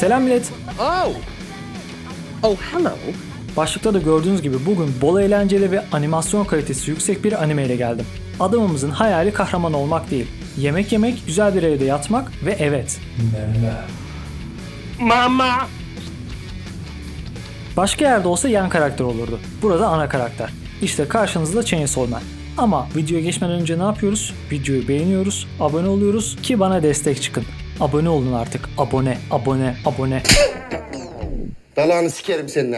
Selam millet. Oh! Oh, hello. Başlıkta da gördüğünüz gibi bugün bol eğlenceli ve animasyon kalitesi yüksek bir anime ile geldim. Adamımızın hayali kahraman olmak değil. Yemek yemek, güzel bir evde yatmak ve evet. Mama! Başka yerde olsa yan karakter olurdu. Burada ana karakter. İşte karşınızda Chainsaw Man. Ama videoya geçmeden önce ne yapıyoruz? Videoyu beğeniyoruz, abone oluyoruz ki bana destek çıkın. Abone olun artık. Abone, abone, abone. Dalağını sikerim senin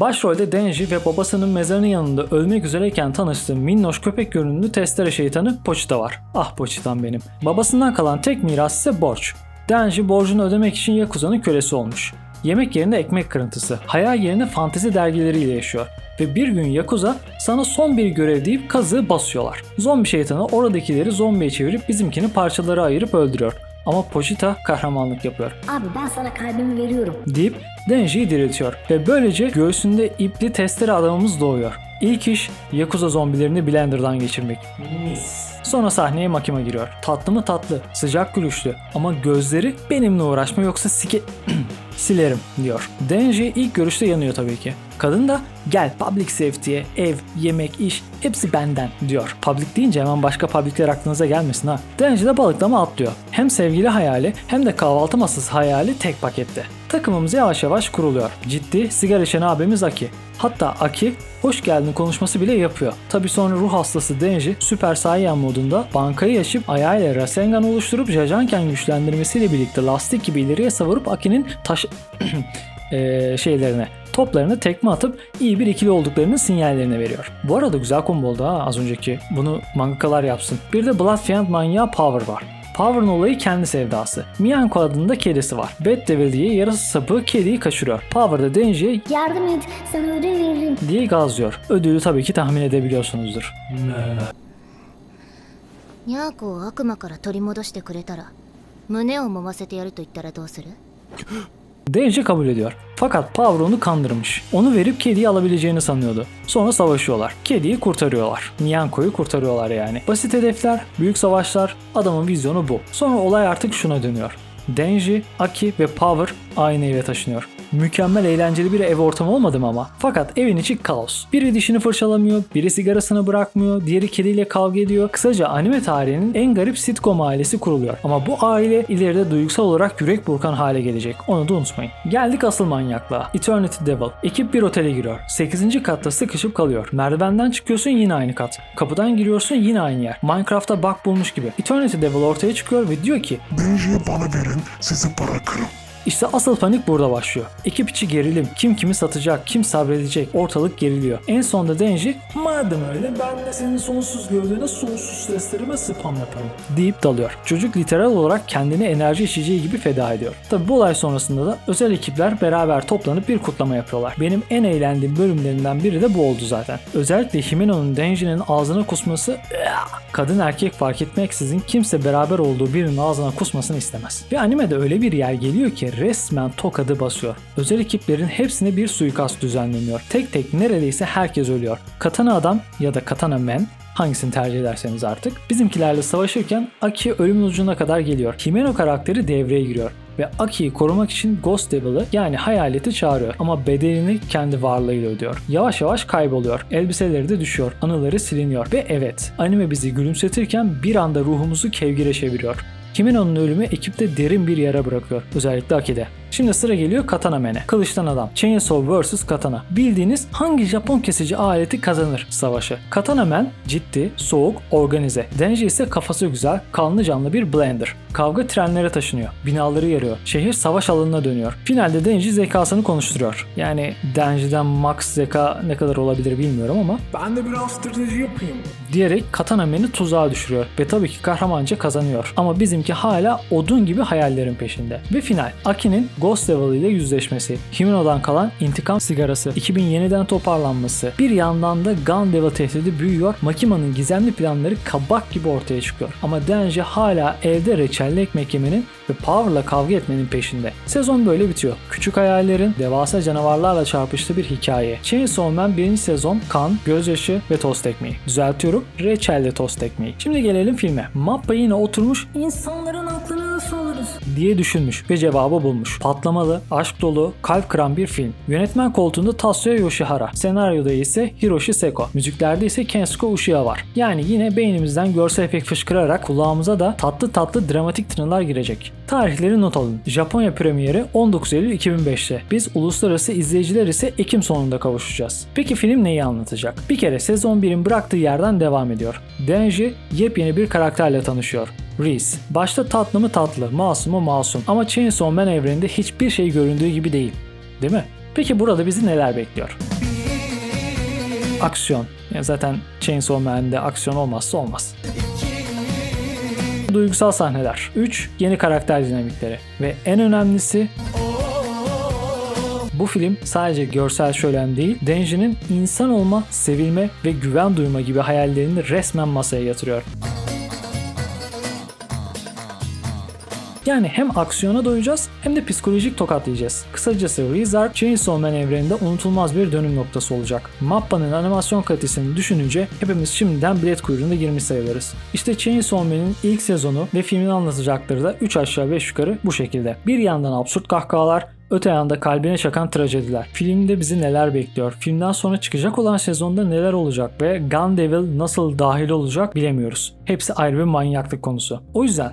Başrolde Denji ve babasının mezarının yanında ölmek üzereyken tanıştığı minnoş köpek görünümlü testere şeytanı Pochita var. Ah Pochita'm benim. Babasından kalan tek miras ise borç. Denji borcunu ödemek için Yakuza'nın kölesi olmuş. Yemek yerine ekmek kırıntısı, hayal yerine fantezi dergileriyle yaşıyor. Ve bir gün Yakuza sana son bir görev deyip kazığı basıyorlar. Zombi şeytanı oradakileri zombiye çevirip bizimkini parçalara ayırıp öldürüyor. Ama Pochita kahramanlık yapıyor Abi ben sana kalbimi veriyorum. deyip Denji'yi diriltiyor ve böylece göğsünde ipli testere adamımız doğuyor. İlk iş Yakuza zombilerini blenderdan geçirmek. Mis. Sonra sahneye Makima giriyor. Tatlı mı tatlı, sıcak gülüşlü ama gözleri benimle uğraşma yoksa sike... silerim diyor. Denji ilk görüşte yanıyor tabii ki. Kadın da gel public safety'ye ev, yemek, iş hepsi benden diyor. Public deyince hemen başka publicler aklınıza gelmesin ha. Denji de balıklama atlıyor. Hem sevgili hayali hem de kahvaltı masası hayali tek pakette. Takımımız yavaş yavaş kuruluyor. Ciddi sigara içen abimiz Aki. Hatta Aki hoş geldin konuşması bile yapıyor. Tabi sonra ruh hastası Denji Süper Saiyan modunda bankayı açıp ayağıyla Rasengan oluşturup Jajanken güçlendirmesiyle birlikte lastik gibi ileriye savurup Aki'nin taş... eee, şeylerine toplarını tekme atıp iyi bir ikili olduklarının sinyallerini veriyor. Bu arada güzel combo oldu ha az önceki. Bunu mangakalar yapsın. Bir de Blood Fiend manyağı Power var. Power'ın olayı kendi sevdası. Miyanko adında kedisi var. Bad Devil diye yarası sapı kediyi kaçırıyor. Power da Denji'ye Yardım et sana ödül veririm. diye gazlıyor. Ödülü tabii ki tahmin edebiliyorsunuzdur. ニャーコを悪魔から取り戻してくれたら胸を揉ませてやると言ったらどうする Denji kabul ediyor. Fakat Power onu kandırmış. Onu verip kediyi alabileceğini sanıyordu. Sonra savaşıyorlar. Kediyi kurtarıyorlar. Nyanko'yu kurtarıyorlar yani. Basit hedefler, büyük savaşlar, adamın vizyonu bu. Sonra olay artık şuna dönüyor. Denji, Aki ve Power aynı eve taşınıyor. Mükemmel eğlenceli bir ev ortamı olmadı mı ama? Fakat evin içi kaos. Biri dişini fırçalamıyor, biri sigarasını bırakmıyor, diğeri kediyle kavga ediyor. Kısaca anime tarihinin en garip sitcom ailesi kuruluyor. Ama bu aile ileride duygusal olarak yürek burkan hale gelecek. Onu da unutmayın. Geldik asıl manyaklığa. Eternity Devil. Ekip bir otele giriyor. 8. katta sıkışıp kalıyor. Merdivenden çıkıyorsun yine aynı kat. Kapıdan giriyorsun yine aynı yer. Minecraft'ta bug bulmuş gibi. Eternity Devil ortaya çıkıyor ve diyor ki Denji'yi bana verin, sizi bırakırım. İşte asıl panik burada başlıyor. Ekip içi gerilim. Kim kimi satacak, kim sabredecek. Ortalık geriliyor. En sonunda Denji madem öyle ben de senin sonsuz gövdene sonsuz seslerime spam yaparım deyip dalıyor. Çocuk literal olarak kendini enerji içeceği gibi feda ediyor. Tabi bu olay sonrasında da özel ekipler beraber toplanıp bir kutlama yapıyorlar. Benim en eğlendiğim bölümlerinden biri de bu oldu zaten. Özellikle Himeno'nun Denji'nin ağzına kusması kadın erkek fark etmeksizin kimse beraber olduğu birinin ağzına kusmasını istemez. Ve animede öyle bir yer geliyor ki resmen tokadı basıyor. Özel ekiplerin hepsine bir suikast düzenleniyor. Tek tek neredeyse herkes ölüyor. Katana adam ya da katana man hangisini tercih ederseniz artık. Bizimkilerle savaşırken Aki ölümün ucuna kadar geliyor. Himeno karakteri devreye giriyor ve Aki'yi korumak için Ghost Devil'ı yani hayaleti çağırıyor ama bedelini kendi varlığıyla ödüyor. Yavaş yavaş kayboluyor. Elbiseleri de düşüyor. Anıları siliniyor. Ve evet anime bizi gülümsetirken bir anda ruhumuzu kevgire çeviriyor. Kimino'nun ölümü ekipte derin bir yara bırakıyor. Özellikle Aki'de. Şimdi sıra geliyor Katana Man'e. Kılıçtan adam. Chainsaw vs Katana. Bildiğiniz hangi Japon kesici aleti kazanır savaşı. Katana Man ciddi, soğuk, organize. Denji ise kafası güzel, kanlı canlı bir blender. Kavga trenlere taşınıyor. Binaları yarıyor. Şehir savaş alanına dönüyor. Finalde Denji zekasını konuşturuyor. Yani Denji'den max zeka ne kadar olabilir bilmiyorum ama Ben de biraz strateji yapayım. diyerek Katana Man'i tuzağa düşürüyor ve tabii ki kahramanca kazanıyor. Ama bizimki hala odun gibi hayallerin peşinde. Ve final. Aki'nin Ghost Devil ile yüzleşmesi, Himeno'dan kalan intikam sigarası, 2000 yeniden toparlanması, bir yandan da Gun Devil tehdidi büyüyor, Makima'nın gizemli planları kabak gibi ortaya çıkıyor. Ama Denji hala evde reçelli ekmek yemenin ve Power'la kavga etmenin peşinde. Sezon böyle bitiyor. Küçük hayallerin devasa canavarlarla çarpıştığı bir hikaye. Chainsaw Man 1. sezon kan, gözyaşı ve tost ekmeği. Düzeltiyorum reçelle tost ekmeği. Şimdi gelelim filme. Mappa yine oturmuş alırız? Diye düşünmüş ve cevabı bulmuş. Patlamalı, aşk dolu, kalp kıran bir film. Yönetmen koltuğunda Tatsuya Yoshihara. Senaryoda ise Hiroshi Seko. Müziklerde ise Kensuke Uchiha var. Yani yine beynimizden görsel efekt fışkırarak kulağımıza da tatlı tatlı dramatik tınılar girecek. Tarihleri not alın. Japonya premieri 19 Eylül 2005'te. Biz uluslararası izleyiciler ise Ekim sonunda kavuşacağız. Peki film neyi anlatacak? Bir kere sezon 1'in bıraktığı yerden devam ediyor. Denji yepyeni bir karakterle tanışıyor. Reese. Başta tatlı mı tatlı, masum mu masum ama Chainsaw Man evreninde hiçbir şey göründüğü gibi değil. Değil mi? Peki burada bizi neler bekliyor? Aksiyon. Ya zaten Chainsaw Man'de aksiyon olmazsa olmaz. Duygusal sahneler. 3. Yeni karakter dinamikleri. Ve en önemlisi bu film sadece görsel şölen değil, Denji'nin insan olma, sevilme ve güven duyma gibi hayallerini resmen masaya yatırıyor. Yani hem aksiyona doyacağız hem de psikolojik tokat yiyeceğiz. Kısacası Resart, Chainsaw Man evreninde unutulmaz bir dönüm noktası olacak. Mappa'nın animasyon kalitesini düşününce hepimiz şimdiden bilet kuyruğuna girmiş sayılırız. İşte Chainsaw Man'in ilk sezonu ve filmin anlatacakları da 3 aşağı 5 yukarı bu şekilde. Bir yandan absürt kahkahalar, Öte yanda kalbine çakan trajediler. Filmde bizi neler bekliyor? Filmden sonra çıkacak olan sezonda neler olacak ve Gun Devil nasıl dahil olacak bilemiyoruz. Hepsi ayrı bir manyaklık konusu. O yüzden